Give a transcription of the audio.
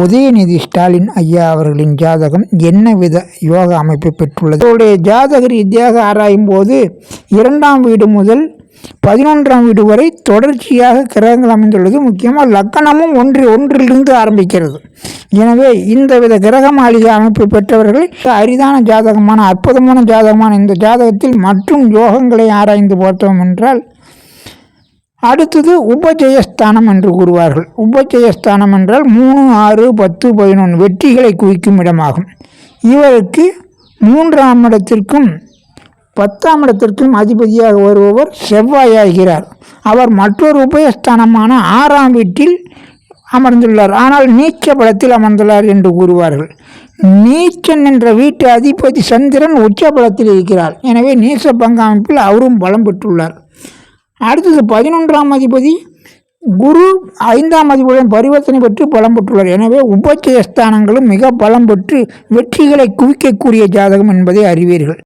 உதயநிதி ஸ்டாலின் ஐயா அவர்களின் ஜாதகம் என்ன வித யோக அமைப்பு பெற்றுள்ளது? அவருடைய ஜாதக ரீதியாக ஆராயும் போது இரண்டாம் வீடு முதல் பதினொன்றாம் வீடு வரை தொடர்ச்சியாக கிரகங்கள் அமைந்துள்ளது. முக்கியமாக லக்கணமும் ஒன்று ஒன்றிலிருந்து ஆரம்பிக்கிறது. எனவே இந்த வித கிரக மாளிகை அமைப்பு பெற்றவர்கள் அரிதான ஜாதகமான அற்புதமான ஜாதகமான இந்த ஜாதகத்தில் மற்றும் யோகங்களை ஆராய்ந்து பார்த்தோம் என்றால் அடுத்தது உபஜயஸ்தானம் என்று கூறுவார்கள். உபஜயஸ்தானம் என்றால் மூணு ஆறு பத்து பதினொன்று வெற்றிகளை குவிக்கும் இடமாகும். இவருக்கு மூன்றாம் இடத்திற்கும் பத்தாம் இடத்திற்கும் அதிபதியாக வருபவர் செவ்வாயாகிறார். அவர் மற்றொரு உபயஸ்தானமான ஆறாம் வீட்டில் அமர்ந்துள்ளார். ஆனால் நீச்ச பலத்தில் அமர்ந்துள்ளார் என்று கூறுவார்கள். நீச்சன் என்ற வீட்டு அதிபதி சந்திரன் உச்ச பலத்தில் இருக்கிறார். எனவே நீச பங்கு அமைப்பில் அவரும் பலம் பெற்றுள்ளார். அடுத்தது பதினொன்றாம் அதிபதி குரு ஐந்தாம் அதிபதியுடன் பரிவர்த்தனை பெற்று பலம் பெற்றுள்ளார். எனவே உபச்சயஸ்தானங்களும் மிக பலம் பெற்று வெற்றிகளை குவிக்கக்கூடிய ஜாதகம் என்பதை அறிவீர்கள்.